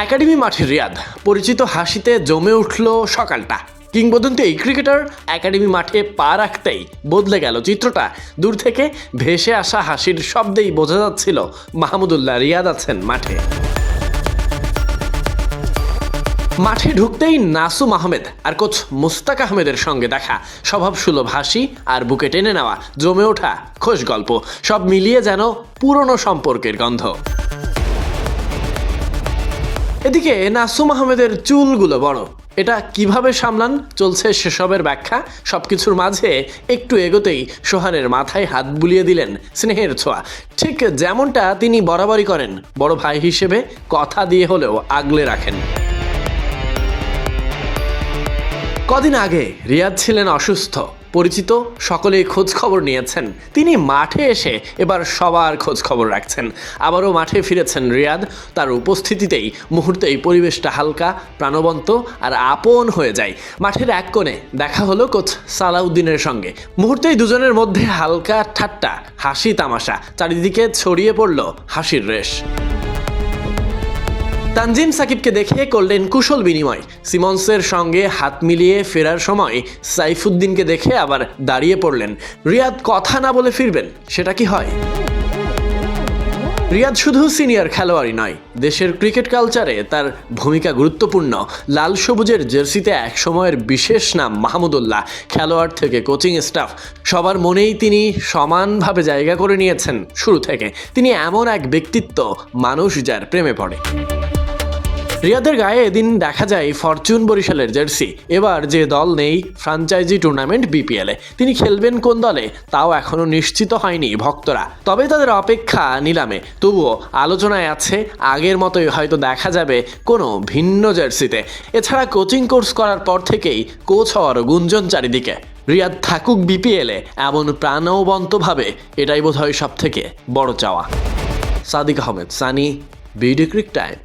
Academy মাঠে রিয়াদ, পরিচিত হাসিতে জমে উঠল সকালটা। কিংবদন্তি এই ক্রিকেটার একাডেমি মাঠে পা রাখতেই বদলে গেল চিত্রটা। দূর থেকে ভেসে আসা হাসির শব্দেই বোঝা যাচ্ছিল মাহমুদুল্লাহ রিয়াদ আছেন মাঠে। মাঠে ঢুকতেই নাসুম আহমেদ আর কোচ মুস্তাক আহমেদের সঙ্গে দেখা। স্বভাব সুলভ হাসি আর বুকে টেনে নেওয়া, জমে ওঠা খোশ গল্প, সব মিলিয়ে যেন পুরনো সম্পর্কের গন্ধ। এদিকে নাসুম আহমেদের চুলগুলো বড়। এটা কীভাবে সামলান? চলছে সেসবের ব্যাখ্যা। সবকিছুর মাঝে একটু এগোতেই সোহানের মাথায় হাত বুলিয়ে দিলেন স্নেহের ছোঁয়া। ঠিক যেমনটা তিনি বরাবরই করেন, বড় ভাই হিসেবে কথা দিয়ে হলেও আগলে রাখেন। কদিন আগে রিয়াদ ছিলেন অসুস্থ। পরিচিত, সকলেই খোঁজ খবর নিয়েছেন। তিনি মাঠে এসে এবার সবার খোঁজ খবর রাখছেন। আবারও মাঠে ফিরেছেন রিয়াদ। তার উপস্থিতিতেই মুহূর্তেই পরিবেশটা হালকা, প্রাণবন্ত আর আপন হয়ে যায়। মাঠের এক কোণে দেখা হলো কোচ সালাউদ্দিনের সঙ্গে। মুহূর্তেই দুজনের মধ্যে হালকা ঠাট্টা, হাসি তামাশা। চারিদিকে ছড়িয়ে পড়ল হাসির রেশ। তানজিম সাকিবকে দেখে করলেন কুশল বিনিময়। সিমন্সের সঙ্গে হাত মিলিয়ে ফেরার সময় সাইফুদ্দিনকে দেখে আবার দাঁড়িয়ে পড়লেন। রিয়াদ কথা না বলে ফিরবেন, সেটা কি হয়? রিয়াদ শুধু সিনিয়র খেলোয়াড়ই নয়, দেশের ক্রিকেট কালচারে তার ভূমিকা গুরুত্বপূর্ণ। লাল সবুজের জার্সিতে এক সময়ের বিশেষ নাম মাহমুদুল্লাহ খেলোয়াড় থেকে কোচিং স্টাফ। সবার মনেই তিনি সমানভাবে জায়গা করে নিয়েছেন শুরু থেকে। তিনি এমন এক ব্যক্তিত্ব, মানুষ যার প্রেমে পড়ে। রিয়াদের গায়ে এদিন দেখা যায় ফরচুন বরিশালের জার্সি। এবার যে দল নেই, ফ্রাঞ্চাইজি টুর্নামেন্ট বিপিএলে তিনি খেলবেন কোন দলে, তাও এখনও নিশ্চিত হয়নি ভক্তরা। তবে তাদের অপেক্ষা নিলামে। তবুও আলোচনায় আছে, আগের মতোই হয়তো দেখা যাবে কোনো ভিন্ন জার্সিতে। এছাড়া কোচিং কোর্স করার পর থেকেই কোচ হওয়ার গুঞ্জন চারিদিকে। রিয়াদ থাকুক বিপিএলে এমন প্রাণবন্তভাবে এটাই বোধহয় সব থেকে বড় চাওয়া। Sadiq Ahmed, Sunny, BD cric time.